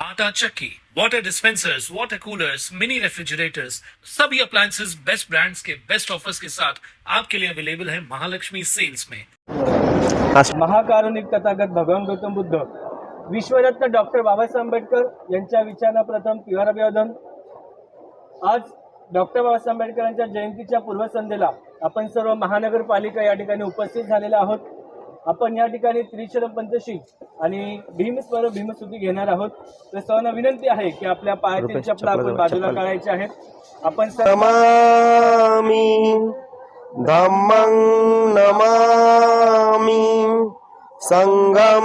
आटा चक्की, water dispensers water coolers mini refrigerators सभी appliances best brands के बेस्ट ऑफर्स के साथ आपके लिए अवेलेबल है महालक्ष्मी सेल्स में। महाकारुणिक तथागत भगवान गौतम बुद्ध विश्वरत्न डॉक्टर बाबासाहेब आंबेडकर यांच्या विचारांना प्रथम तिवार अभिवादन. आज डॉक्टर बाबासाहेब आंबेडकरांच्या जयंतीच्या पूर्वसंध्येला आपण सर्व महानगरपालिका या ठिकाणी उपस्थित झालेले आहोत. आपण या ठिकाणी त्रिशरम पंचशी आणि भीमस्वर भीमस्तुती घेणार आहोत. तर सर्वांना विनंती आहे की आपल्या पायातील चपला आपण बाजूला काढायच्या आहेत. आपण सर्व नमामि धम्मं नमामि सङ्गं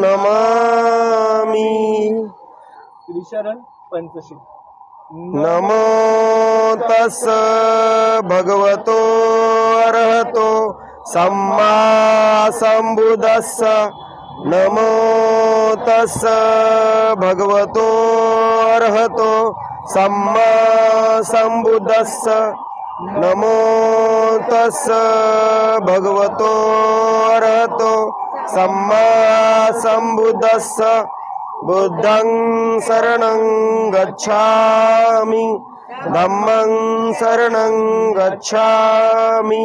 नमामि। त्रिशरण पंचशी। नमो तस् भगवतो अर्हतो। सम्मा सम्बुदस्स नमो तस् भगवतो अर्हतो सम्मा सम्बुदस्स नमो तस् भगवतो अर्हतो सम्मा सम्बुदस्स बुद्धं शरणं गच्छामि धम्मं शरणं गच्छामि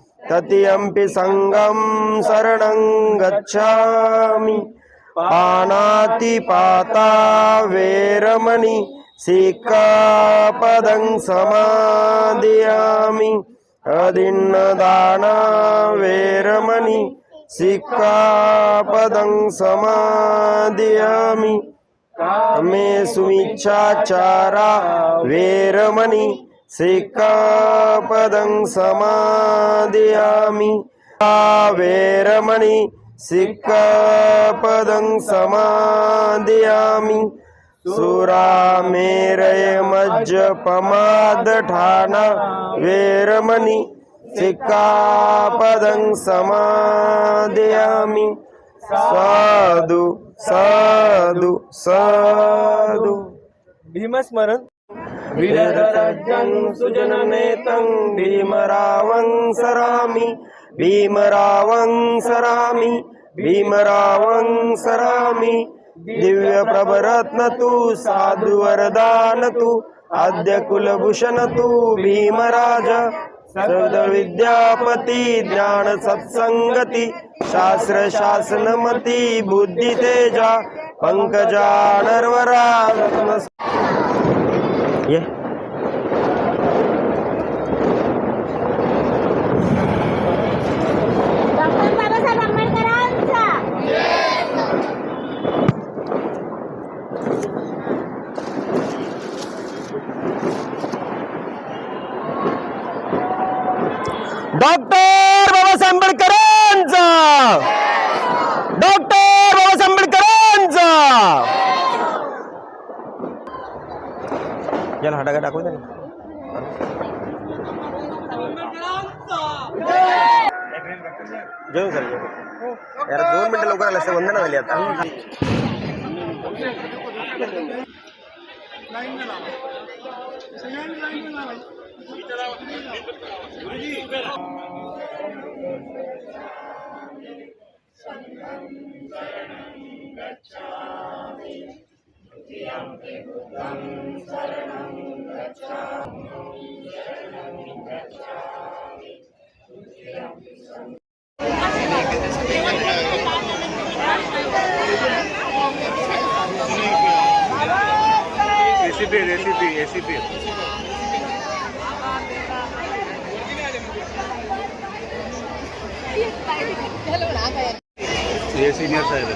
तृतीयम्पि सङ्गं शरणं गच्छामि पाणातिपाता वेरमणि सिक्कापदं समादयामि अदिन्नदाना वेरमणि सिक्कापदं समादयामि मे सुमिच्छाचारा वेरमणि सिक्कापदं समादयामि। वेरमणि सिक्कापदं समादयामि। सुरामेरयमज्जपमादठाना वेरमणि सिक्कापदं समादयामि। साधु साधु साधु। भीमस्मरण। वीरराज्यं सुजननेतं भीमरावं सरामि भीमरावं सरामि भीमरावं सरामि। दिव्यप्रभरत्न तु साधुवरदान तु आद्य कुलभूषण तु भीमराज सर्व ज्ञानसत्सङ्गति ज्ञान बुद्धितेजा शास्त्र शासनमती रत्न ये डॉक्टर बाबासाहेब आंबेडकरांचा डॉक्टर बाबासाहेब आंबेडकरांचा. डॉक्टर बाबासाहेब आंबेडकरांचा. याला हटाका टाकू दे जेवण सर यार दोन मिनिटं लवकर आलं असते वंदना झाली आता. लाइन में लाओ सेकंड लाइन में लाओ संगम शरणं गच्छामि द्वितीयं त्रिभुवं शरणं गच्छामि शरणं गच्छामि द्वितीयं एसीपी एसीपी एसीपी हे सिनियर साहेब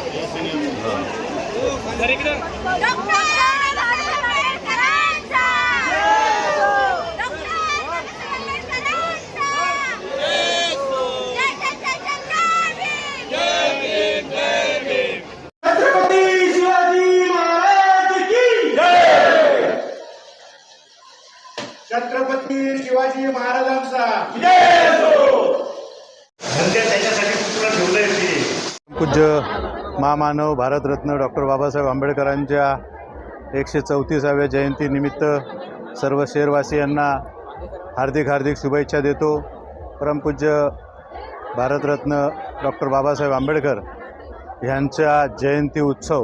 महामानव भारतरत्न डॉक्टर बाबासाहेब आंबेडकरांच्या एकशे चौतीसाव्या जयंतीनिमित्त सर्व शहरवासियांना हार्दिक हार्दिक शुभेच्छा देतो. परमपूज्य भारतरत्न डॉक्टर बाबासाहेब आंबेडकर ह्यांचा जयंती उत्सव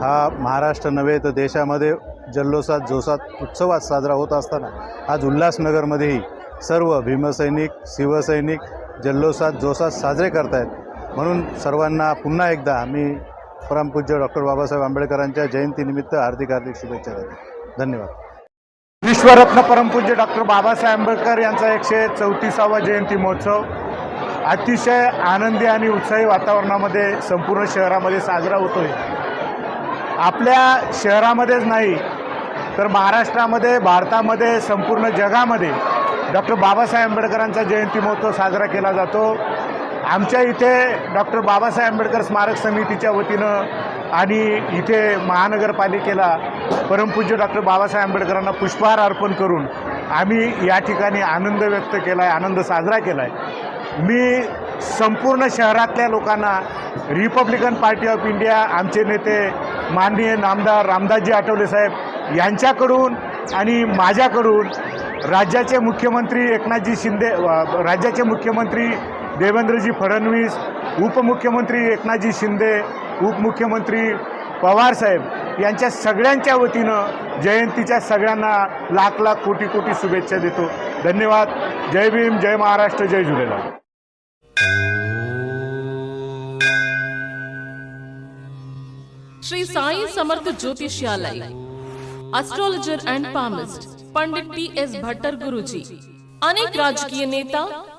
हा महाराष्ट्र नव्हे तर देशामध्ये जल्लोषात जोसात उत्सवात साजरा होत असताना आज उल्हासनगरमध्येही सर्व भीमसैनिक शिवसैनिक जल्लोषात जोसात साजरे करत आहेत म्हणून सर्वांना पुन्हा एकदा मी परमपूज्य डॉक्टर बाबासाहेब आंबेडकरांच्या जयंतीनिमित्त हार्दिक हार्दिक शुभेच्छा देतो. धन्यवाद. विश्वरत्न परमपूज्य डॉक्टर बाबासाहेब आंबेडकर यांचा एकशे चौतीसावा जयंती महोत्सव अतिशय आनंदी आणि उत्साही वातावरणामध्ये संपूर्ण शहरामध्ये साजरा होतोय. आपल्या शहरामध्येच नाही तर महाराष्ट्रामध्ये भारतामध्ये संपूर्ण जगामध्ये डॉक्टर बाबासाहेब आंबेडकरांचा जयंती महोत्सव साजरा केला जातो. आमच्या इथे डॉक्टर बाबासाहेब आंबेडकर स्मारक समितीच्या वतीनं आणि इथे महानगरपालिकेला परमपूज्य डॉक्टर बाबासाहेब आंबेडकरांना पुष्पहार अर्पण करून आम्ही या ठिकाणी आनंद व्यक्त केला आहे आनंद साजरा केला आहे मी संपूर्ण शहरातल्या लोकांना रिपब्लिकन पार्टी ऑफ इंडिया आमचे नेते माननीय नामदार रामदासजी आठवले साहेब यांच्याकडून आणि माझ्याकडून राज्याचे मुख्यमंत्री एकनाथजी शिंदे राज्याचे मुख्यमंत्री देवेंद्रजी फडणवीस उपमुख्यमंत्री एकनाथजी शिंदे उपमुख्यमंत्री पवारसाहेब यांच्या सगळ्यांच्या वतीनं जयंतीच्या सगळ्यांना लाख लाख कोटी कोटी शुभेच्छा देतो. धन्यवाद. जय भीम जय महाराष्ट्र जय Jhulelal. Shri Sai Samarth Jyotishalaya astrologer and palmist Pandit T S Bhattar Guruji अनेक राजकीय नेता